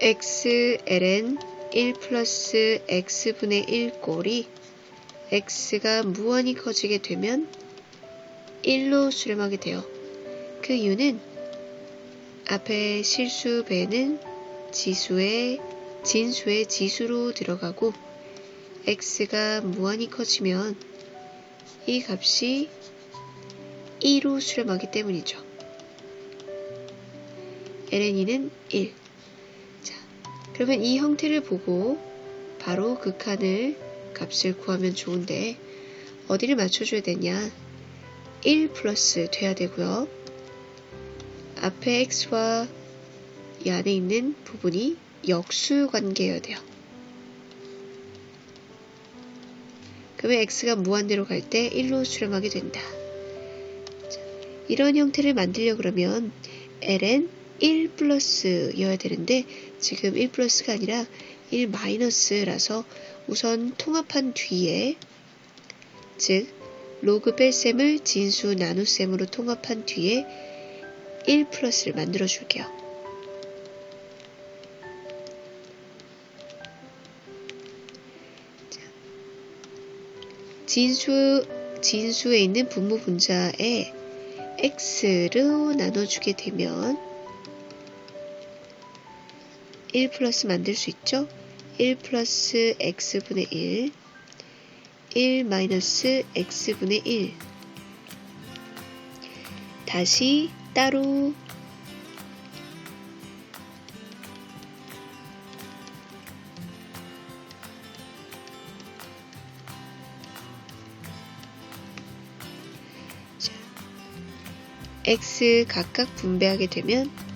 x ln 1 플러스 x분의 1 꼴이 x가 무한히 커지게 되면 1로 수렴하게 돼요. 그 이유는 앞에 실수 배는 지수의 진수의 지수로 들어가고 x가 무한히 커지면 이 값이 2로 수렴하기 때문이죠. ln이는 1. 자, 그러면 이 형태를 보고 바로 극한을 값을 구하면 좋은데 어디를 맞춰줘야 되냐? 1 플러스 돼야 되고요. 앞에 x와 이 안에 있는 부분이 역수 관계여야 돼요. 그러면 x가 무한대로 갈 때 1로 수렴하게 된다. 자, 이런 형태를 만들려 그러면 ln 1 플러스여야 되는데 지금 1 플러스가 아니라 1 마이너스라서 우선 통합한 뒤에 즉 로그 뺄셈을 진수 나눗셈으로 통합한 뒤에 1 플러스를 만들어 줄게요. 자, 진수, 진수에 있는 분모 분자에 x로 나눠주게 되면 1 플러스 만들 수 있죠? 1 플러스 x분의 1 1 마이너스 x분의 1 다시 따로 자, x 각각 분배하게 되면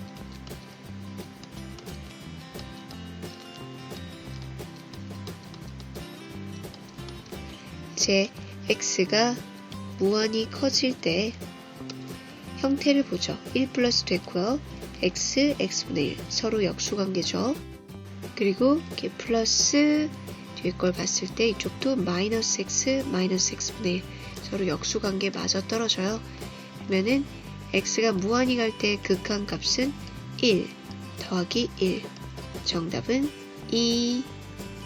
제 x가 무한히 커질 때 형태를 보죠. 1 플러스 됐고요. x, x분의 1 서로 역수관계죠. 그리고 이렇게 플러스 뒤에 걸 봤을 때 이쪽도 마이너스 x, 마이너스 x분의 1 서로 역수관계 맞아 떨어져요. 그러면은 x가 무한히 갈 때 극한 값은 1 더하기 1 정답은 2